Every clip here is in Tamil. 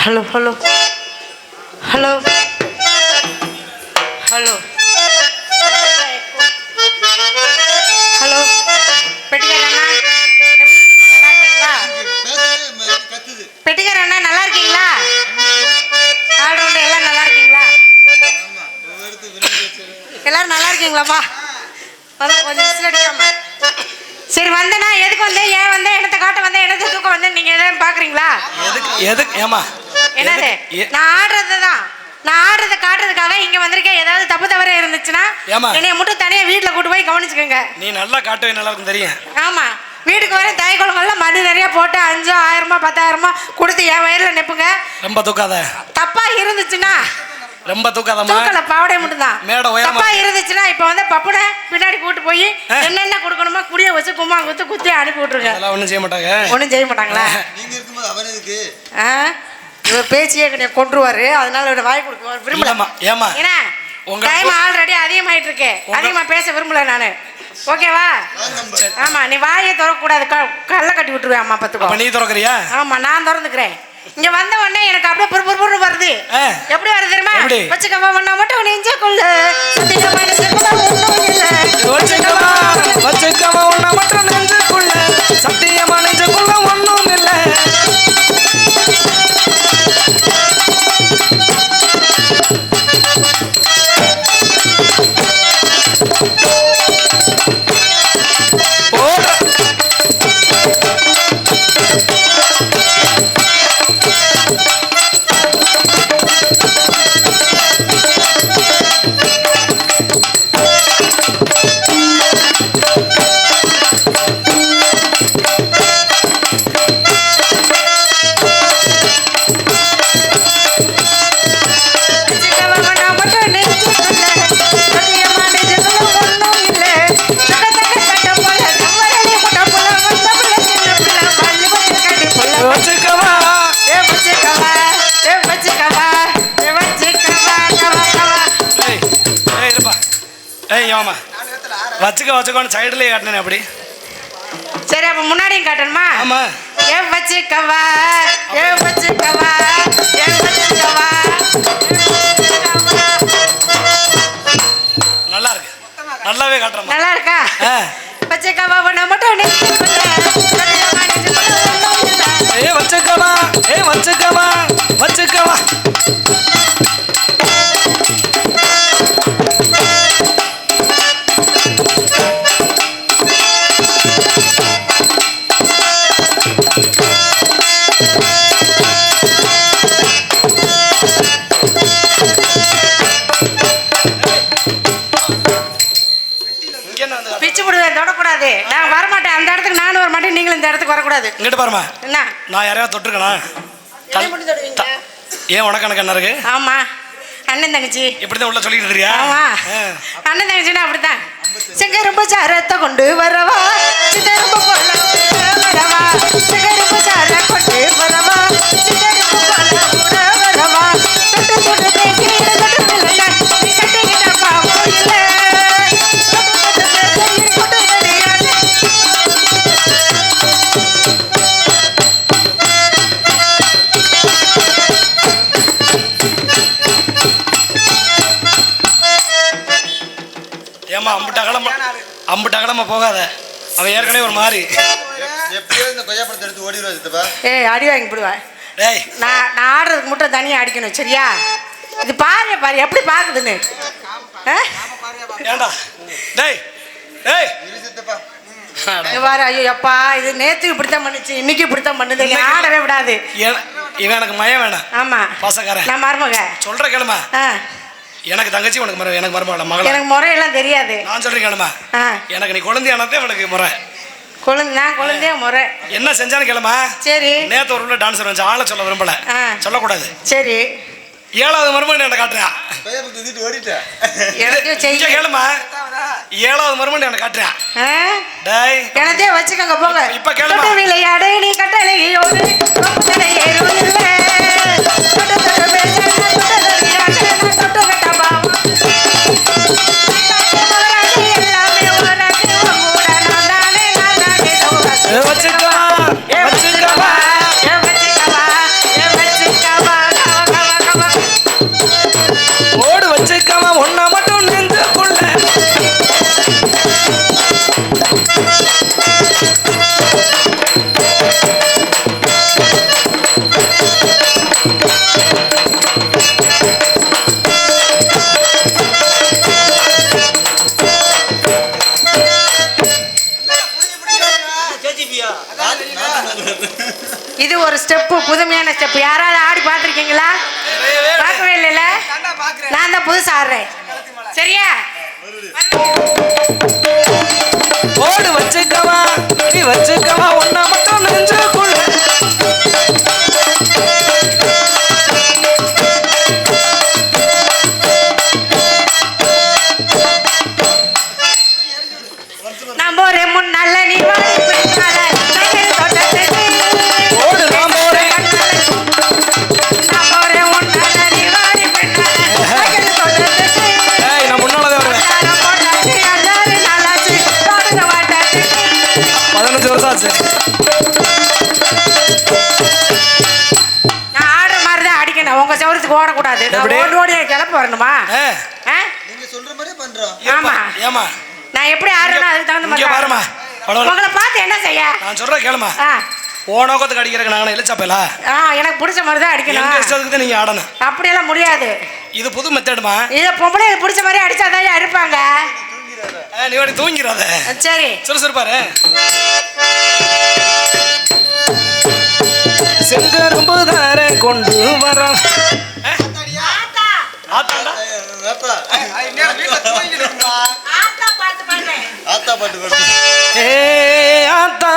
Hello hello hello hello hello பெட்டிக்கார அண்ணா எப்படி இருக்கீங்க? நல்லா இருக்கீங்களா? கத்துது பெட்டிக்கார அண்ணா நல்லா இருக்கீங்களா ஆல்ரவுண்டு எல்லாம் நல்லா இருக்கீங்களா? எல்லாரும் நல்லா இருக்கீங்களாப்பா? வந்து கொஞ்சம் சரி வந்தேனா எதுக்கு வந்தேன் ஏன் வந்தேன் என்னத்தை காட்ட வந்தேன் என்னத்தை தூக்க வந்தேன் நீங்க எதாவது பாக்குறீங்களா? எதுக்கு எதுக்கு ஏமா நான் ஆடுறது தான் நான் ஆடுறதை காட்டுறதுக்காக இங்க வந்திருக்கேன். ஏதாவது தப்பு தவறு இருந்துச்சுன்னா? என்னைய மட்டும் தனியா வீட்டுல கூட்டு போய் கவனிச்சுக்கோங்க. நீ நல்லா காட்டுவே நல்லா இருக்கும் தெரியும். ஆமா. வீட்டுக்கு வர தாய் குழம்பெல்லாம் மணி நிறைய போட்டு அஞ்சோ ஆயிரமா பத்தாயிரமா கொடுத்து என் நிப்புங்க. ரொம்ப தூக்காத. தப்பா இருந்துச்சுன்னா ரொம்ப தூக்காதம்மா. தூக்கல பாவடை மட்டும் தான் மேடை உயரமா- தப்பா இருந்துச்சுன்னா இப்ப வந்து பப்புனை பின்னாடி கூட்டு போய். என்னென்ன கொடுக்கணுமோ குடிய வச்சு கும்மா குத்து குத்தி அனுப்பி விட்டுருங்க. அதெல்லாம் ஒன்றும் செய்ய மாட்டாங்க. ஒன்றும் செய்ய மாட்டாங்களா? நீங்க இருக்கும்போது அவன் இவர் பேச்சியே என்னை கொன்றுவாரு. அதனால இவரை வாய் கொடுக்க விரும்பல. இல்லம்மா ஏமா ஏன்னா உங்க டைம் ஆல்ரெடி அதிகமாயிட்டு இருக்கு அதிகமா பேச விரும்பல நானு. ஓகேவா? ஆமா நீ வாயை திறக்கக்கூடாது. கல்ல கட்டி விட்டுருவேன் அம்மா பத்துக்கோ நீ திறக்கறியா? ஆமா நான் திறந்துக்கிறேன். இங்க வந்த உடனே எனக்கு அப்படியே புரு வருது. எப்படி வருது தெரியுமா? வச்சுக்கவா ஒண்ணா மட்டும் ஒண்ணும் இல்ல. வச்சுக்கவா வச்சுக்கவா உன்னை மட்டும் நெஞ்சுக்குள்ள ஏமா வச்சுக்க வச்சுக்கோன்னு சைடுலயே காட்டினேன் அப்படி. சரி அப்ப முன்னாடியும் காட்டணுமா? ஆமா. ஏ வச்சுக்கவா ஏ வச்சுக்கவா ஏ வச்சுக்கவா நல்லா இருக்கு. நல்லாவே காட்டுறமா நல்லா இருக்கா வச்சுக்கவா உன்னை மட்டும். ஏ வச்சுக்கவா ஏ வச்சுக்கவா வச்சுக்கவா. பிச்சு விடுவேன் தொடக்கூடாது நான் வரமாட்டேன். அந்த இடத்துக்கு நானும் வர மாட்டேன் நீங்களும் இந்த இடத்துக்கு வரக்கூடாது. இங்கிட்டு பாருமா என்ன? நான் யாரையாவது தொட்டிருக்கேனா? ஏன் உனக்கு எனக்கு என்ன இருக்கு? ஆமா. அண்ணன் தங்கச்சி. இப்படிதான் உள்ள சொல்லிட்டு இருக்கியா ஆமா. அண்ணன் தங்கச்சின்னா அப்படித்தான். செங்கரும்பு சாரத்தை கொண்டு வரவா? சிதரும்பு போல வரவா? செங்கரும்பு சார கொண்டு வரவா? அகலமா போகாத. அவன் ஏற்கனவே ஒரு மாதிரி எப்படியோ இந்த கொய்யாப்பழத்தை எடுத்து ஓடிடுவா சித்தப்பா. ஏய் அடி வாங்கி போடுவேன் டேய். நான் நான் ஆடுறதுக்கு மட்டும் தனியாக அடிக்கணும் சரியா? இது பாரு பாரு எப்படி பார்க்குதுன்னு ஆ? ஏண்டா? டேய் டேய். இரு சித்தப்பா. இங்க பாரு ஐயோ அப்பா இது நேத்து இப்படித்தான் பண்ணுச்சு இன்னைக்கு இப்படித்தான் பண்ணுது நீ ஆடவே விடாது. ஏன் இவன் எனக்கு மயம் வேணாம். ஆமா. பாசக்காரன். நான் மருமக. சொல்ற கேளுமா. ஆ. எனக்கு தங்கச்சி உனக்கு மரம் எனக்கு மருமகள மகள? எனக்கு முறையெல்லாம் தெரியாது. நான் சொல்றேன் கேளுமா ஆ. எனக்கு நீ குழந்தையானதே உனக்கு முறை. குழந்தை நான் குழந்தைய முறை. என்ன செஞ்சான்னு கேளுமா சரி. நேத்து ஒரு உள்ள டான்ஸர் வந்து ஆளை சொல்ல விரும்பல. சொல்லக்கூடாது. சரி. ஏழாவது மருமகன் என்ன செய்ய. கேளுமா ஏழாவது மருமகன் என்ன காட்டுறான் ஆ? டேய். எனதே வச்சுக்கோங்க போங்க. இப்ப கேளுமா. நீ கட்டளை புதுமையான ஸ்டெப் யாராவது ஆடி பார்த்துருக்கீங்களா? பார்க்கவே இல்லைல்ல? நான் தான் புதுசு ஆடுறேன். சரியா? ஓடு வச்சுக்கவா நீ வச்சுக்கவா ஒன்னா சவுரத்துக்கு ஓடக்கூடாது. நான் எப்படி? ஓடி வரணுமா? ஆ? நீங்க சொல்ற மாதிரியே பண்றோம். ஆமா. ஏமா நான் எப்படி ஆடுறேனோ அதுக்கு தகுந்த இங்க மாதிரி பாருமா ஆடணும். அவ்வளவு உங்களை பார்த்து என்ன செய்ய? நான் சொல்றேன் கேளுமா ஆ. ஓ நோக்கத்துக்கு அடிக்கிறக்கு நாங்க எழுச்சாப்பேலா ஆ எனக்கு பிடிச்ச மாதிரி தான் எங்க அடிக்கணும் இஷ்டத்துக்கு தான் நீங்க ஆடணும். அப்படியெல்லாம் முடியாது. இது புது மெத்தடுமா? இதை பொம்பளை பிடிச்ச மாதிரி அடிச்சாதான் இருப்பாங்க நீ வாடி தூங்கிறாத சரி. சுறுசுறுப்பாரு செங்கரும்பு தார கொண்டு வர பாட்டு ஏ ஆத்தா.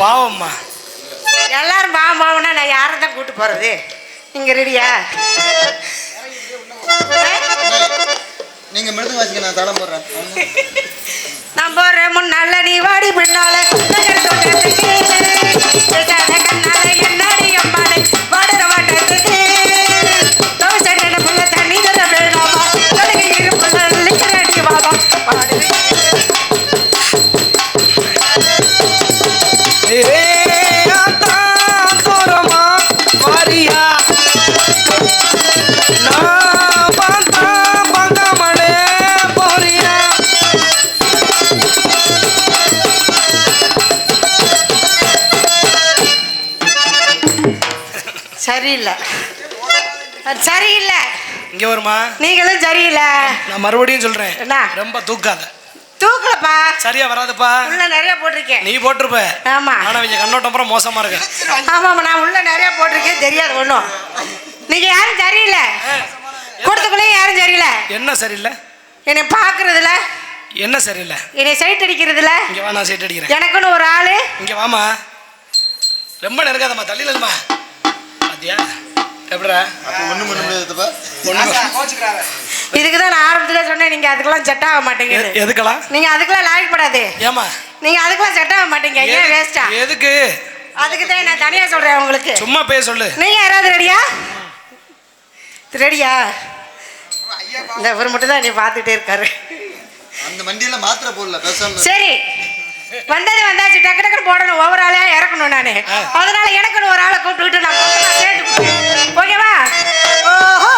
பாவம்மா. எல்லாரும் பாவம் பாவம்னா நான் யாரை தான் கூட்டு போறது? நீங்க ரெடியா? நீங்க மிருதம் வாசிக்க நான் தடம் போடுறேன். நான் போறேன் முன்னால நீ வாடி பின்னால. சரியில்லை. சரியில்லை. இங்க வருமா? நீங்களும் சரியில்லை. நான் மறுபடியும் சொல்றேன். என்ன? ரொம்ப தூக்காத. தூக்கலப்பா. சரியா வராதுப்பா. உள்ள நிறைய போட்டிருக்கேன். நீ போட்டிருப்ப. ஆமா. ஆனா இங்க கண்ணோட்டம் அப்புறம் மோசமா இருக்கு. ஆமாம் நான் உள்ள நிறைய போட்டிருக்கேன். தெரியாது ஒன்றும் நீங்க யாரும் சரியில்லை. கூட்டத்துக்குள்ளேயும் யாரும் சரியில்லை. என்ன சரியில்லை? என்னை பார்க்கறதுல என்ன சரியில்லை? என்னை சைட் அடிக்கிறதுல இங்க வா நான் சீட் அடிக்கிறேன். எனக்குன்னு ஒரு ஆளு. இங்க வாமா ரொம்ப நெருங்காதம்மா தள்ளிலதுமா பாத்தியா? ஒண்ணும் பண்ண முடியாதுப்பா இதுக்கு தான் நான் ஆரம்பத்திலே சொன்னேன் நீங்க அதுக்கெல்லாம் செட் ஆக மாட்டேங்குது எ- எதுக்கலாம் நீங்க அதுக்கெல்லாம் லாயப்படாது ஏமா நீங்க அதுக்கெல்லாம் செட் ஆக மாட்டீங்க ஏன் வேஸ்டா எதுக்கு? அதுக்கு தான் நான் தனியா சொல்றேன் உங்களுக்கு. சும்மா பேச சொல்லு. நீங்க யாராவது ரெடியா ரெடியா இந்த இவர் மட்டும் தான் நீ பார்த்துட்டே இருக்காரு. அந்த வண்டியில மாத்திரை போடல சரி. வந்தது வந்தாச்சு டக்கு டக்குன்னு போடணும் ஒவ்வொரு ஆளையா இறக்கணும் நானு. அதனால எனக்குன்னு ஒரு ஆளை கூப்பிட்டு நான் ஓகேவா? ஓஹோ!